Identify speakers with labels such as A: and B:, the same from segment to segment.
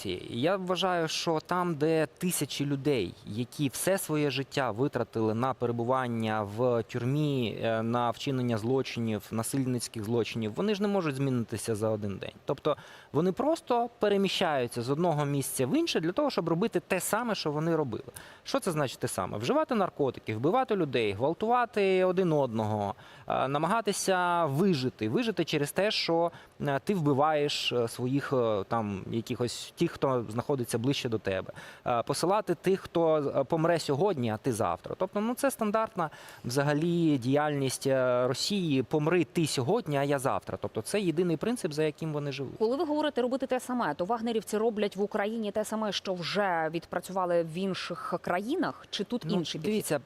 A: корупції. І Я вважаю, що там, де тисячі людей, які все своє життя витратили на перебування в тюрмі, е, на вчинення злочинів, насильницьких злочинів, вони ж не можуть змінитися за один день. Тобто вони просто переміщаються з одного місця в інше для того, щоб робити те саме, що вони робили. Що це значить те саме? Вживати наркотики, вбивати людей, гвалтувати один одного, е, намагатися вижити, вижити через те, що е, ти вбиваєш своїх там якихось тих, хто знаходиться ближче до тебе, Е, посилати тих, хто е, помре сьогодні, а ти завтра. Тобто, ну це стандартна взагалі діяльність е, Росії. Помри ти сьогодні, а я завтра. Тобто, це єдиний принцип, за яким вони живуть.
B: Коли ви говорите робити те саме, то вагнерівці роблять в Україні те саме, що вже відпрацювали в інших країнах, чи тут інший підхід?
A: дивіться,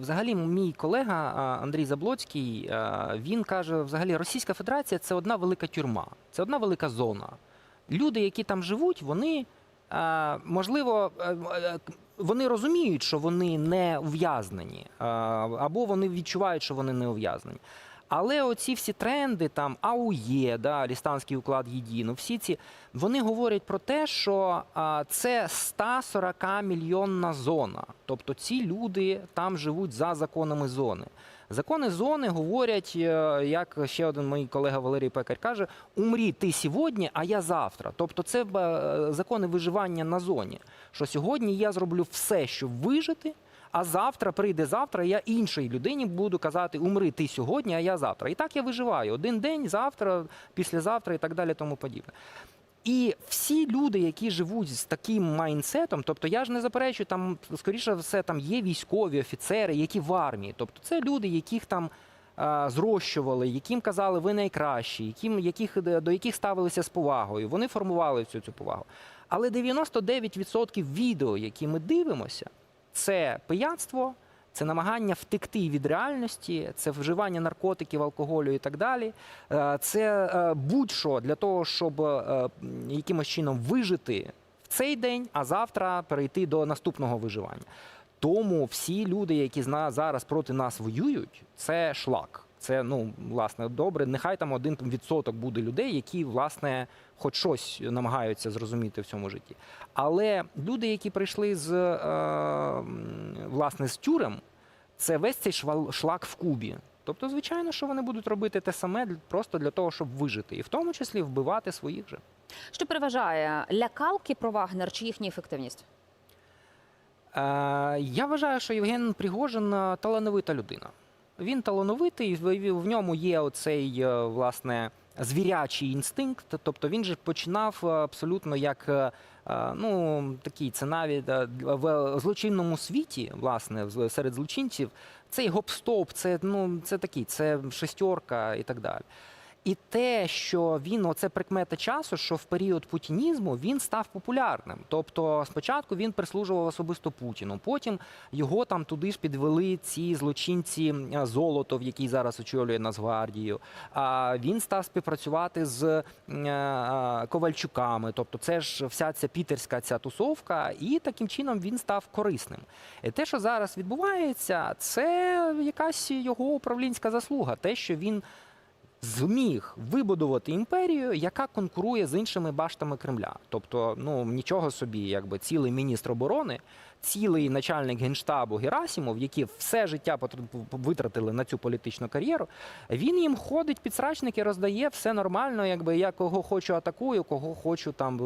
A: взагалі, мій колега Андрій Заблоцький він каже: взагалі, Російська Федерація це одна велика тюрма, це одна велика зона. Люди, які там живуть, вони е, можливо. е, е, Вони розуміють, що вони не ув'язнені, або вони відчувають, що вони не ув'язнені. Але оці всі тренди, там АУЄ, да, Лістанський уклад єдино, всі ці вони говорять про те, що а, це 140 мільйонна зона. Тобто ці люди там живуть за законами зони. Закони зони говорять, е, як ще один мій колега Валерій Пекар каже: умрі ти сьогодні, а я завтра. Тобто, це е, закони виживання на зоні. Що сьогодні я зроблю все, щоб вижити. А завтра прийде завтра, я іншій людині буду казати, умри ти сьогодні, а я завтра. І так я виживаю. Один день, завтра, післязавтра і так далі, тому подібне. І всі люди, які живуть з таким майнсетом, тобто я ж не заперечую, там скоріше все там є військові офіцери, які в армії. Тобто це люди, яких там зрощували, яким казали ви найкращі, яким, яких, до яких ставилися з повагою. Вони формували всю цю повагу. Але 99% відео, які ми дивимося, це пияцтво, це намагання втекти від реальності, це вживання наркотиків, алкоголю і так далі. Е, Це е, будь-що для того, щоб е, якимось чином вижити в цей день, а завтра перейти до наступного виживання. Тому всі люди, які зараз проти нас воюють, це шлак. Це ну власне добре. Нехай там один відсоток буде людей, які власне хоч щось намагаються зрозуміти в цьому житті. Але люди, які прийшли з е, власне з тюрем, це весь цей шлак в кубі. Тобто, звичайно, що вони будуть робити те саме просто для того, щоб вижити, і в тому числі вбивати своїх же.
B: Що переважає лякалки про Вагнер чи їхня ефективність?
A: Е, я вважаю, що Євген Пригожин е, талановита людина. Він талановитий, в, в ньому є оцей е, власне звірячий інстинкт. Тобто він же починав е, абсолютно як е, е, ну такий це навіть в злочинному світі, власне, серед злочинців. Цей гоп-стоп, це ну це такий, це шестерка і так далі. І те, що він, оце прикмета часу, що в період путінізму він став популярним. Тобто, спочатку він прислужував особисто Путіну, потім його там туди ж підвели ці злочинці е, Золотов, який зараз очолює Нацгвардію. А він став співпрацювати з е, е, Ковальчуками. Тобто, це ж вся ця пітерська ця тусовка, і таким чином він став корисним. І те, що зараз відбувається, це якась його управлінська заслуга. Те, що він зміг вибудувати імперію, яка конкурує з іншими баштами Кремля. Тобто, ну нічого собі, якби цілий міністр оборони, цілий начальник генштабу Герасімов, які все життя витратили на цю політичну кар'єру. Він їм ходить під срачники, роздає все нормально. Якби я кого хочу атакую, кого хочу там.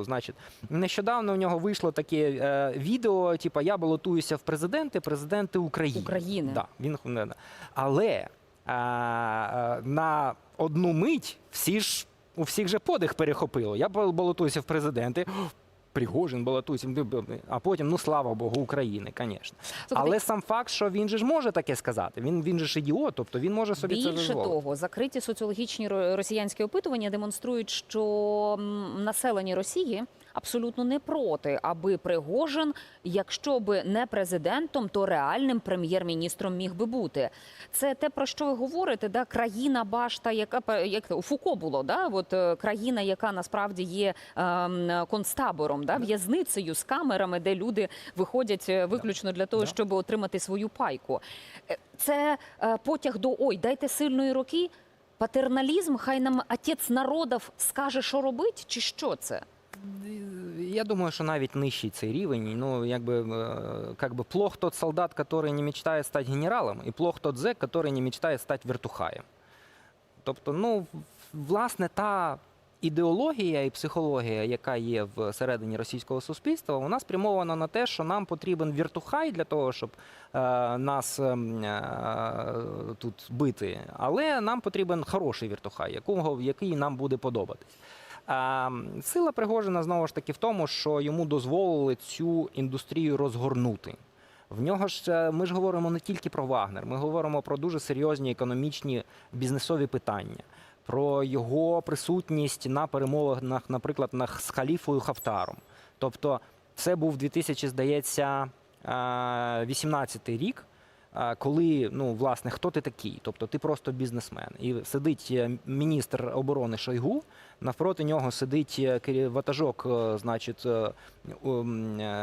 A: е, Значить, нещодавно у нього вийшло таке е, відео: типу, я балотуюся в президенти, президенти України.
B: України.
A: Да, він не- але на одну мить всі ж у всіх же подих перехопило. Я бал- балотуюся в президенти. Пригожин балотується, б- б- б. а потім, ну слава Богу, України, звісно. Але сам факт, що він же ж може таке сказати. Він, він же ж ідіот, тобто він може собі це
B: Більше того, закриті соціологічні ро- росіянські опитування демонструють, що населення Росії абсолютно не проти, аби Пригожин, якщо би не президентом, то реальним прем'єр-міністром міг би бути. Це те про що ви говорите, да країна башта, яка як у Фуко було, да от е, країна, яка насправді є ем, концтабором, да в'язницею з камерами, де люди виходять е, виключно для того, щоб отримати свою пайку. Е, Це е, потяг до ой, дайте сильної руки. Патерналізм, хай нам отець народів скаже, що робить, чи що це?
A: Я думаю, що навіть нижчий цей рівень. Ну, якби, е, как бы плох тот солдат, который не мечтає стати генералом, і плох тот зек, который не мечтає стати вертухаєм. Тобто, ну, в- власне, та ідеологія і психологія, яка є всередині російського суспільства, вона спрямована на те, що нам потрібен віртухай для того, щоб е, нас ем, е, тут бити. Але нам потрібен хороший віртухай, якого, який нам буде подобатись. Сила Пригожина знову ж таки в тому, що йому дозволили цю індустрію розгорнути. В нього ж е, ми ж говоримо не тільки про Вагнер, ми говоримо про дуже серйозні економічні бізнесові питання, про його присутність на перемовинах, наприклад, на, з Халіфою Хафтаром. Тобто, це був 2000, здається, 18 рік. Коли ну власне хто ти такий? Тобто ти просто бізнесмен, і сидить е, міністр оборони Шойгу, навпроти нього сидить е, ватажок, е, значить,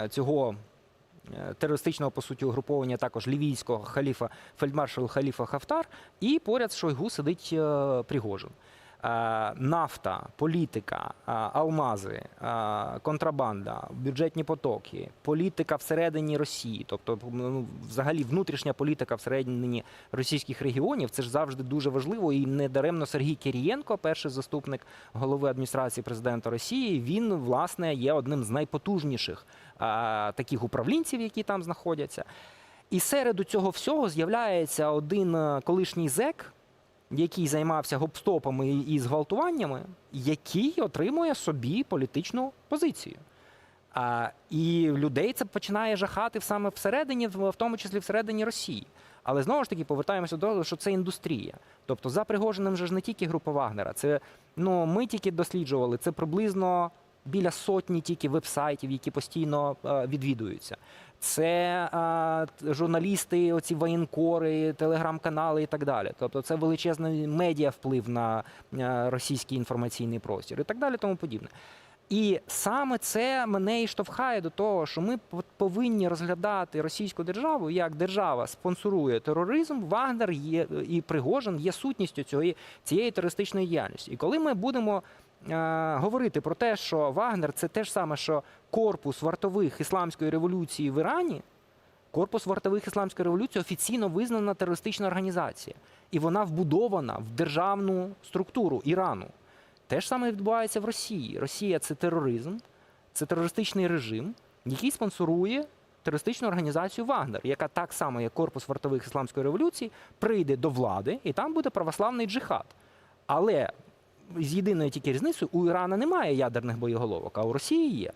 A: цього терористичного по суті угруповання також лівійського халіфа, фельдмаршал Халіфа Хафтар, і поряд з Шойгу сидить Пригожин. Е, Нафта, політика, е, алмази, е, контрабанда, бюджетні потоки, політика всередині Росії, тобто ну, взагалі внутрішня політика всередині російських регіонів, це ж завжди дуже важливо. І недаремно Сергій Кирієнко, перший заступник голови адміністрації президента Росії, він власне є одним з найпотужніших таких управлінців, які там знаходяться. І серед цього всього з'являється один колишній зек, який займався гопстопами і- зґвалтуваннями, який отримує собі політичну позицію. А, і людей це починає жахати саме всередині, в тому числі всередині Росії. Але знову ж таки повертаємося до того, що це індустрія. Тобто за Пригожиним же ж не тільки група Вагнера. Це ну ми тільки досліджували. Це приблизно біля сотні тільки вебсайтів, які постійно е, відвідуються. Це е, т- журналісти, оці воєнкори, телеграм-канали і так далі. Тобто це величезний медіа вплив на е, російський інформаційний простір і так далі, тому подібне. І саме це мене і штовхає до того, що ми повинні розглядати російську державу як держава спонсорує тероризм. Вагнер є і Пригожин є сутністю цієї, цієї терористичної діяльності. І коли ми будемо е, говорити про те, що Вагнер це те ж саме, що корпус вартових ісламської революції в Ірані. Корпус вартових ісламської революції офіційно визнана терористична організація, і вона вбудована в державну структуру Ірану. Те ж саме відбувається в Росії. Росія це тероризм, це терористичний режим, який спонсорує терористичну організацію Вагнер, яка так само, як корпус вартових ісламської революції, прийде до влади, і там буде православний джихад. Але з єдиною тільки різницею у Ірана немає ядерних боєголовок, а у Росії є.